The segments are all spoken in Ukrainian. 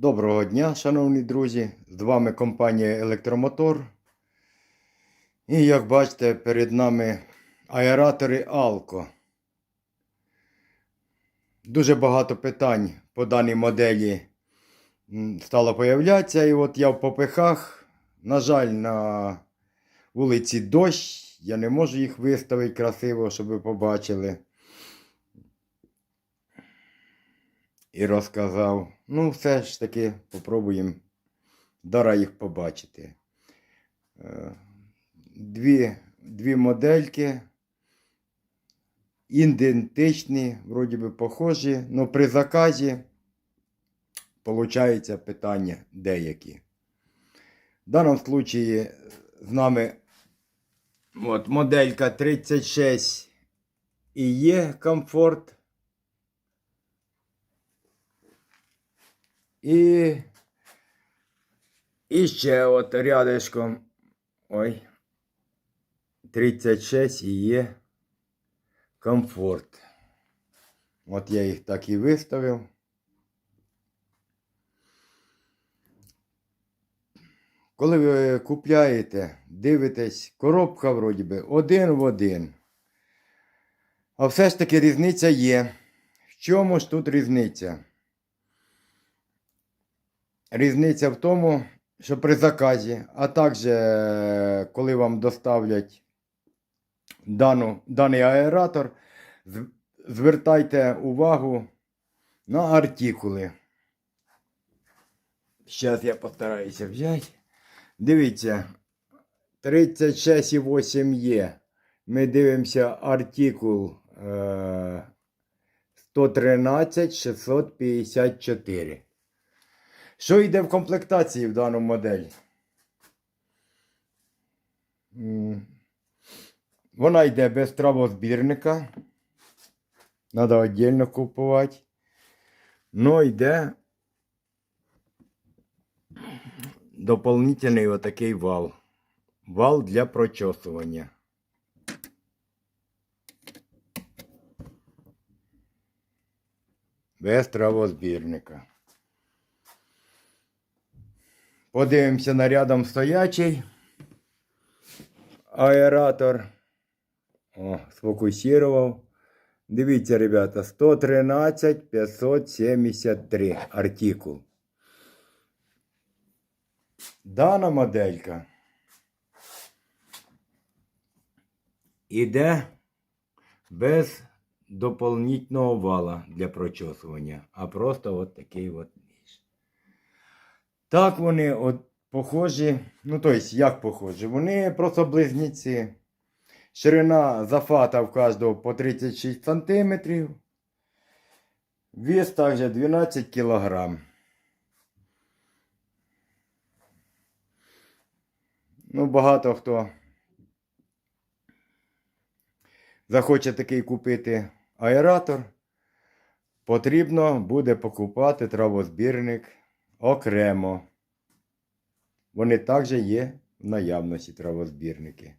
Доброго дня, шановні друзі! З вами компанія Електромотор. І як бачите, перед нами аератори Алко. Дуже багато питань по даній моделі стало появлятися. І от я в попихах. На жаль, на вулиці дощ. Я не можу їх виставити красиво, щоб ви побачили. І розказав. Ну, все ж таки попробуємо дара їх побачити. Е, Дві, дві модельки. Ідентичні, вроді би похожі, але при заказі получаються питання деякі. В даному случаї з нами от, моделька 36 і є комфорт. І, і ще от рядышком. Ой. 36 і є комфорт. От я їх так і виставив. Коли ви купляєте, дивитесь, коробка вроді би один в один. А все ж таки різниця є. В чому ж тут різниця? Різниця в тому, що при заказі, а також е, коли вам доставлять дану, даний аератор, звертайте увагу на артикули. Зараз я постараюся взяти. Дивіться, 36,8 є. Ми дивимося артикул е, 113 654. Що йде в комплектації в дану модель? Вона йде без травозбірника. Треба віддільно купувати. Ну, йде дополнительний отакий вал. Вал для прочесування. Без травозбірника. Подивимося на рядом стоячий аератор. О, сфокусував. Дивіться, ребята, 113 573 артикул. Дана моделька іде без доповнительного вала для прочесування, а просто от такий от. Так вони от похожі, ну тобто, як похожі? Вони просто близнеці. Ширина зафата в кожного по 36 см. Вес також 12 кг. Ну, багато хто захоче такий купити аератор. Потрібно буде покупати травозбірник окремо. Вони також є в наявності травозбірники.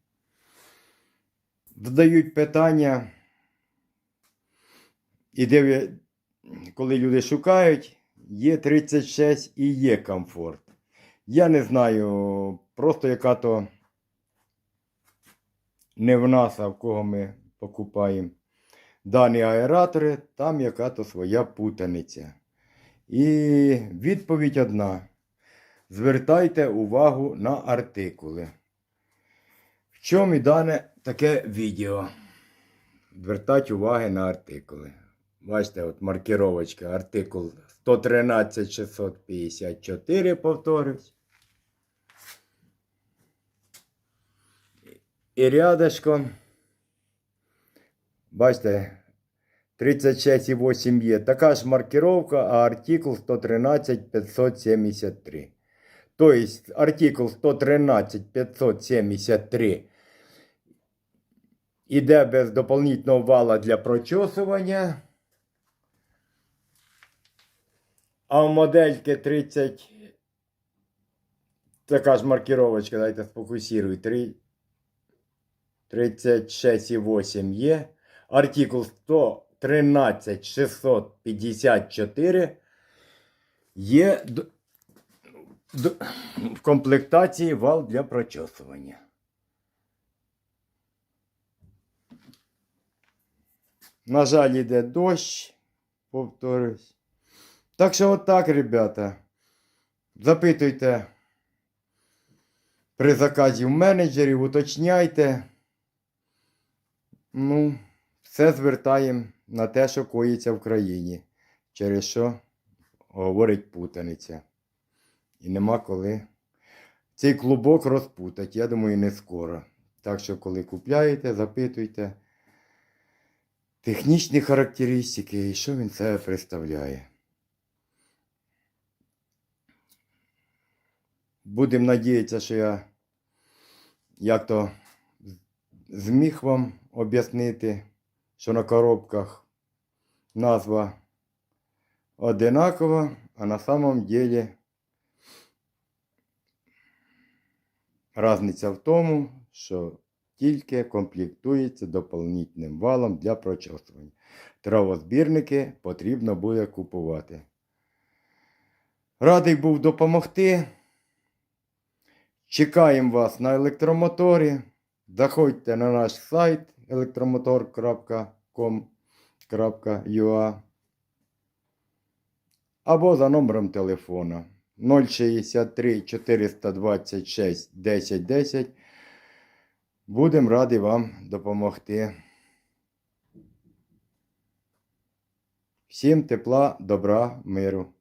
Задають питання, і де коли люди шукають, є 36 і є комфорт. Я не знаю, просто яка то не в нас, а в кого ми покупаємо дані аератори, там яка то своя путаниця. І відповідь одна. Звертайте увагу на артикули. В чому і дане таке відео? Звертати уваги на артикули. Бачите, от маркировочка, артикул 113 654, повторюсь. І рядышком, бачите, 36,8 є. Така ж маркировка, а артикул 113 573. Тобто артикул 113 573 іде без дополнительного вала для прочесування. А в модельки 30. Така ж маркировочка, дайте сфокусирую. 3, 36,8 є. Артикул 113 654 Є в комплектації вал для прочесування. На жаль, йде дощ, повторюсь. Так що отак, ребята. Запитуйте при заказі в менеджерів, уточняйте. Ну, все звертаємо на те, що коїться в країні, через що говорить путаниця. І нема коли цей клубок розпутати, я думаю, не скоро. Так що, коли купляєте, запитуйте технічні характеристики і що він себе представляє. Будемо надіятися, що я як то зміг вам об'яснити, що на коробках назва одинакова, а на самом деле Разниця в тому, що тільки комплектується доповнительним валом для прочесування. Травозбірники потрібно буде купувати. Радий був допомогти. Чекаємо вас на електромоторі. Заходьте на наш сайт elektromotor.com.ua або за номером телефона 063 426 1010. Будемо раді вам допомогти. Всім тепла, добра, миру.